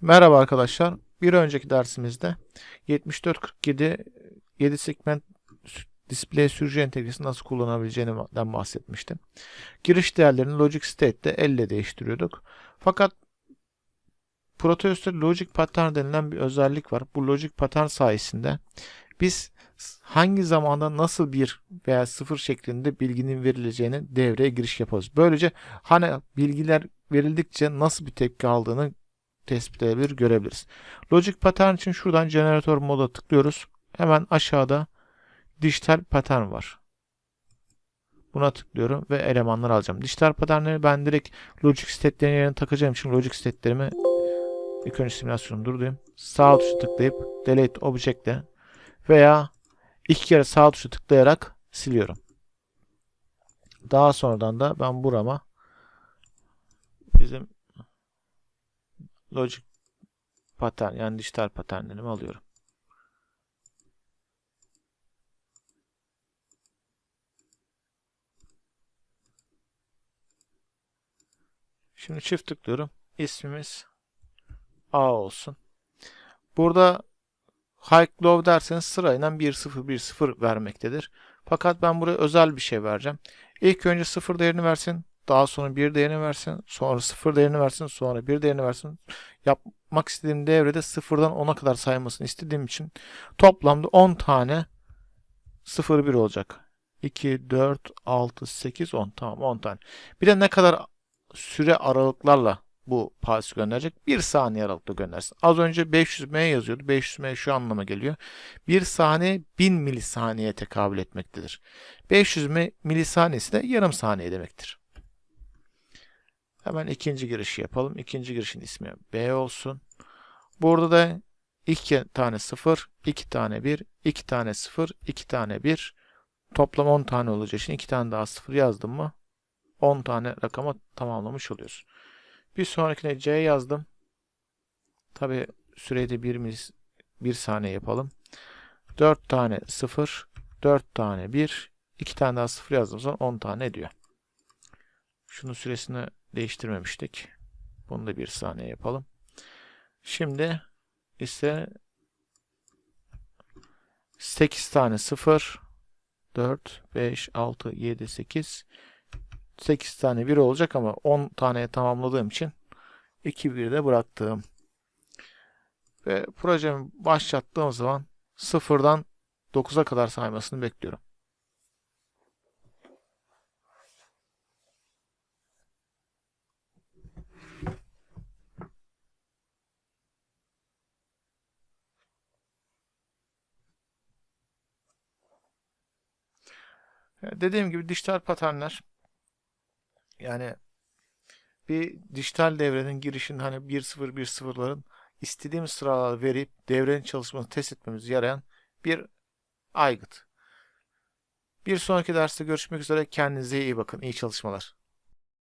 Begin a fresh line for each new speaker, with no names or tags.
Merhaba arkadaşlar. Bir önceki dersimizde 7447 7 segment display sürücü entegresini nasıl kullanabileceğinden bahsetmiştim. Giriş değerlerini logic state'de elle değiştiriyorduk. Fakat Proteus'ta logic pattern denilen bir özellik var. Bu logic pattern sayesinde biz hangi zamanda nasıl bir veya sıfır şeklinde bilginin verileceğini devreye giriş yaparız. Böylece hani bilgiler verildikçe nasıl bir tepki aldığını tespit edebilir, görebiliriz. Logic pattern için şuradan jeneratör moda tıklıyoruz. Hemen aşağıda dijital pattern var. Buna tıklıyorum ve elemanları alacağım. Dijital patternleri ben direkt logic state'lerin yerine takacağım için logic state'lerimi ilk önce simülasyonu durdurayım. Sağ tuşa tıklayıp delete object'le veya iki kere sağ tuşa tıklayarak siliyorum. Daha sonradan da ben burama bizim logic patern yani dijital paternlerimi alıyorum. Şimdi çift tıklıyorum. İsmimiz A olsun. Burada high low derseniz sırayla 1 0 1 0 vermektedir. Fakat ben buraya özel bir şey vereceğim. İlk önce 0 değerini versin. Daha sonra 1 değerini versin. Sonra 0 değerini versin. Sonra 1 değerini versin. Yapmak istediğim devrede 0'dan 10'a kadar saymasını istediğim için toplamda 10 tane 0 1 olacak. 2, 4, 6, 8, 10. Tamam 10 tane. Bir de ne kadar süre aralıklarla bu pulse gönderecek? 1 saniye aralıkla göndersin. Az önce 500M yazıyordu. 500M şu anlama geliyor. 1 saniye 1000 milisaniyeye tekabül etmektedir. 500 mi- milisaniyesi de yarım saniye demektir. Hemen ikinci girişi yapalım. İkinci girişin ismi B olsun. Burada da 2 tane 0, 2 tane 1, 2 tane 0, 2 tane 1. Toplam 10 tane olacağı için 2 tane daha 0 yazdım mı 10 tane rakama tamamlamış oluyoruz. Bir sonrakine C yazdım. Tabi süreyi de 1, milis, 1 saniye yapalım. 4 tane 0, 4 tane 1, 2 tane daha 0 yazdım sonra 10 tane ediyor. Şunun süresini değiştirmemiştik. Bunu da 1 saniye yapalım. Şimdi ise 8 tane 0, 4, 5, 6, 7, 8, 8 tane 1 olacak ama 10 taneye tamamladığım için 2 1 de bıraktım. Ve projemi başlattığım zaman sıfırdan 9'a kadar saymasını bekliyorum. Dediğim gibi dijital paternler yani bir dijital devrenin girişinin hani 1-0 1-0'ların istediğimiz sıralar verip devrenin çalışmasını test etmemize yarayan bir aygıt. Bir sonraki derste görüşmek üzere. Kendinize iyi bakın. İyi çalışmalar.